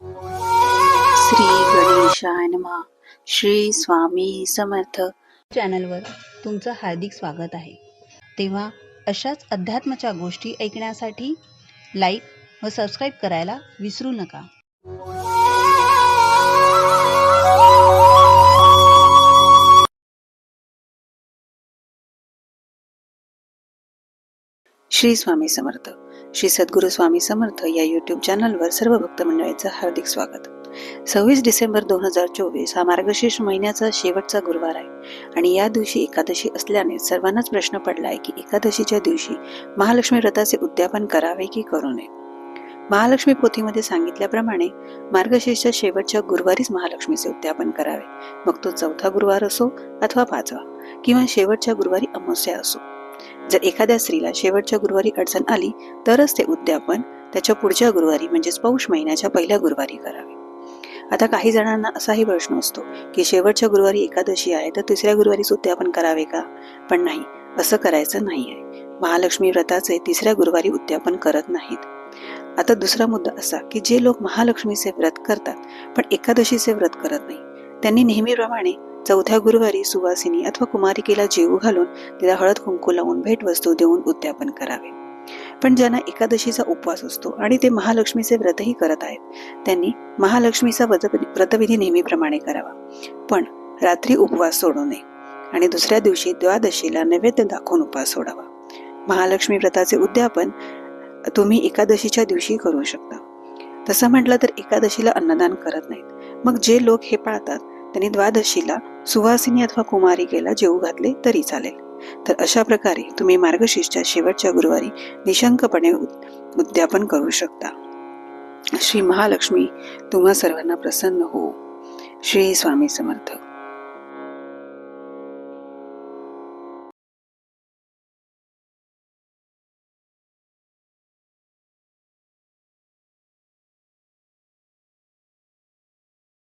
श्री गणेशाय नमः. श्री स्वामी समर्थ. चॅनलवर तुमचं हार्दिक स्वागत आहे. तेव्हा अशाच अध्यात्माच्या गोष्टी ऐकण्यासाठी लाईक व सबस्क्राईब करायला विसरू नका. श्री स्वामी समर्थ. श्री सद्गुरू स्वामी समर्थ या यूट्यूब चॅनलवर सर्व भक्त मंडळीचं हार्दिक स्वागत. सव्वीस डिसेंबर दोन हजार चोवीस हा मार्गशीर्ष महिन्याचा शेवटचा गुरुवार आहे आणि या दिवशी एकादशी असल्याने सर्वांनाच प्रश्न पडलाय की एकादशीच्या दिवशी महालक्ष्मी व्रताचे उद्यापन करावे की करू नये? महालक्ष्मी पोथीमध्ये सांगितल्याप्रमाणे मार्गशीर्षच्या शेवटच्या गुरुवारीच महालक्ष्मीचे उद्यापन करावे. मग तो चौथा गुरुवार असो अथवा पाचवा किंवा शेवटच्या गुरुवारी अमावस्या असो. जर एखाद्या स्त्रीला शेवटच्या गुरुवारी अडचण आली तरच ते उद्यापन त्याच्या पुढच्या गुरुवारी म्हणजेच पौष महिन्याच्या पहिल्या गुरुवारी करावे. आता काही जणांना असाही प्रश्न असतो की शेवटच्या गुरुवारी एकादशी आहे तर तिसऱ्या गुरुवारीच उद्यापन करावे का? पण नाही असं करायचं नाही आहे महालक्ष्मी व्रताचे तिसऱ्या गुरुवारी उद्यापन करत नाहीत. आता दुसरा मुद्दा असा की जे लोक महालक्ष्मीचे व्रत करतात पण एकादशीचे व्रत करत नाही त्यांनी नेहमीप्रमाणे चौथ्या गुरुवारी सुवासिनी अथवा कुमारिकेला जेऊ घालून तिला हळद कुंकू लावून भेटवस्तू देऊन उद्यापन करावे. पण ज्यांना एकादशीचा उपवास असतो आणि ते महालक्ष्मीचे व्रतही करत आहेत त्यांनी महालक्ष्मीचा व्रतविधी नेहमीप्रमाणे करावा. पण रात्री उपवास सोडू नये आणि दुसऱ्या दिवशी द्वादशीला नैवेद्य दाखवून उपवास सोडावा. महालक्ष्मी व्रताचे उद्यापन तुम्ही एकादशीच्या दिवशी करू शकता. तसं म्हटलं तर एकादशीला अन्नदान करत नाहीत. मग जे लोक हे पाळतात त्यांनी द्वादशीला सुवासिनी अथवा कुमारिकेला जेऊ घातले तरी चालेल. तर अशा प्रकारे तुम्ही मार्गशीर्षच्या शेवटच्या गुरुवारी निशंकपणे उद्यापन करू शकता. श्री महालक्ष्मी तुम्हा सर्वांना प्रसन्न हो. श्री स्वामी समर्थ.